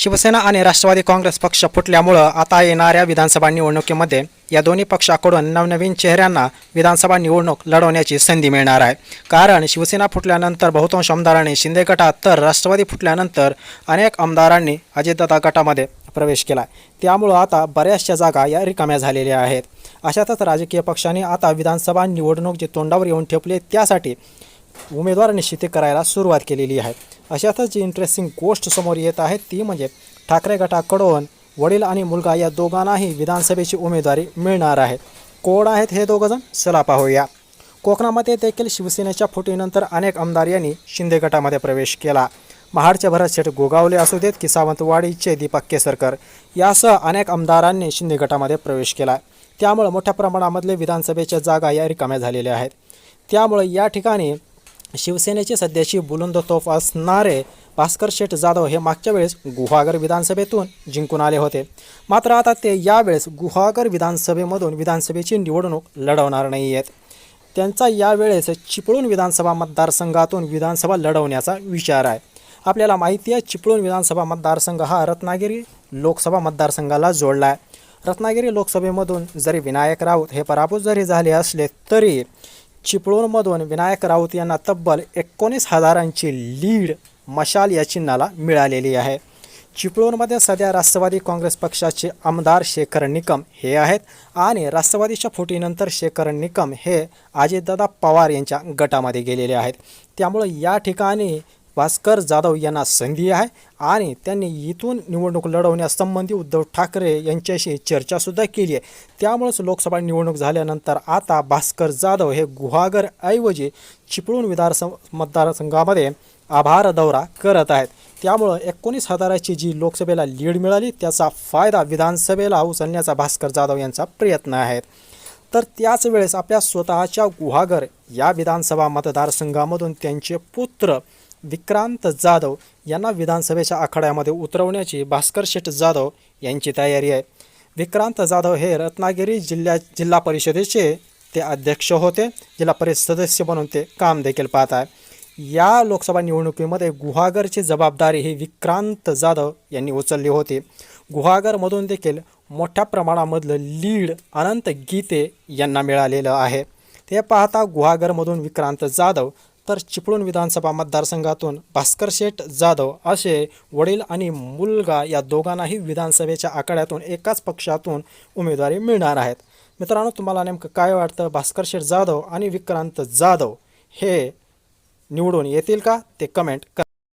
शिवसेना आणि राष्ट्रवादी काँग्रेस पक्ष फुटल्यामुळं आता येणाऱ्या विधानसभा निवडणुकीमध्ये या दोन्ही पक्षाकडून नवनवीन चेहऱ्यांना विधानसभा निवडणूक लढवण्याची संधी मिळणार आहे. कारण शिवसेना फुटल्यानंतर बहुतांश आमदारांनी शिंदे गटात तर राष्ट्रवादी फुटल्यानंतर अनेक आमदारांनी अजितदादा गटामध्ये प्रवेश केला त्यामुळं आता बऱ्याचशा जागा या रिकाम्या झालेल्या आहेत. अशातच राजकीय पक्षांनी आता विधानसभा निवडणूक जे तोंडावर येऊन ठेपली त्यासाठी उमेदवार निश्चिती करायला सुरुवात केलेली आहे. अशातच जी इंटरेस्टिंग गोष्ट समोर येत आहे ती म्हणजे ठाकरे गटाकडून वडील आणि मुलगा या दोघांनाही विधानसभेची उमेदवारी मिळणार आहे. कोण आहेत हे दोघंजण चला पाहूया. कोकणामध्ये देखील शिवसेनेच्या फुटीनंतर अनेक आमदार यांनी शिंदे गटामध्ये प्रवेश केला. महाडचे भरत शेठ गोगावले असू देत की सावंतवाडीचे दीपक केसरकर यासह अनेक आमदारांनी शिंदे गटामध्ये प्रवेश केला. त्यामुळे मोठ्या प्रमाणामधले विधानसभेच्या जागा या रिकाम्या झालेल्या आहेत. त्यामुळे या ठिकाणी शिवसेनेची सध्याची बुलंद तोफ असणारे भास्कर शेठ जाधव हे मागच्या वेळेस गुहागर विधानसभेतून जिंकून आले होते. मात्र आता ते यावेळेस गुहागर विधानसभेमधून विधानसभेची निवडणूक लढवणार नाही आहेत त्यांचा यावेळेस चिपळूण विधानसभा मतदारसंघातून विधानसभा लढवण्याचा विचार आहे. आपल्याला माहिती आहे चिपळूण विधानसभा मतदारसंघ हा रत्नागिरी लोकसभा मतदारसंघाला जोडला आहे. रत्नागिरी लोकसभेमधून जरी विनायक राऊत हे पराभूत जरी झाले असले तरी चिपळूणमधून विनायक राऊत यांना तब्बल एकोणीस हजारांची लीड मशाल या चिन्हाला मिळालेली आहे. चिपळूणमध्ये सध्या राष्ट्रवादी काँग्रेस पक्षाचे आमदार शेखर निकम हे आहेत आणि राष्ट्रवादीच्या फुटीनंतर शेखर निकम हे अजितदादा पवार यांच्या गटामध्ये गेलेले आहेत. त्यामुळे या ठिकाणी भास्कर जाधव यांना संधी आहे आणि त्यांनी इथून निवडणूक लढवण्यासंबंधी उद्धव ठाकरे यांच्याशी चर्चासुद्धा केली आहे. त्यामुळेच लोकसभा निवडणूक झाल्यानंतर आता भास्कर जाधव हे गुहागर ऐवजी चिपळूण विधानसभा मतदारसंघामध्ये आभार दौरा करत आहेत. त्यामुळं एकोणीस हजाराची जी लोकसभेला लीड मिळाली त्याचा फायदा विधानसभेला उचलण्याचा भास्कर जाधव यांचा प्रयत्न आहे. तर त्याच वेळेस आपल्या स्वतःच्या गुहागर या विधानसभा मतदारसंघामधून त्यांचे पुत्र विक्रांत जाधव यांना विधानसभेच्या आखाड्यामध्ये उतरवण्याची भास्कर शेठ जाधव यांची तयारी आहे. विक्रांत जाधव हे रत्नागिरी जिल्ह्या जिल्हा परिषदेचे ते अध्यक्ष होते जिल्हा परिषद सदस्य म्हणून ते काम देखील पाहत आहे. या लोकसभा निवडणुकीमध्ये गुहागरची जबाबदारी ही विक्रांत जाधव यांनी उचलली होती. गुहागरमधून देखील मोठ्या प्रमाणामधलं लीड अनंत गीते यांना मिळालेलं आहे. ते पाहता गुहागरमधून विक्रांत जाधव तर चिपळूण विधानसभा मतदारसंघातून भास्कर शेठ जाधव असे वडील आणि मुलगा या दोघांनाही विधानसभेच्या आखाड्यातून एकाच पक्षातून उमेदवारी मिळणार आहेत. मित्रांनो तुम्हाला नेमकं काय वाटतं? भास्कर शेठ जाधव आणि विक्रांत जाधव हे निवडून येतील का? ते कमेंट करा.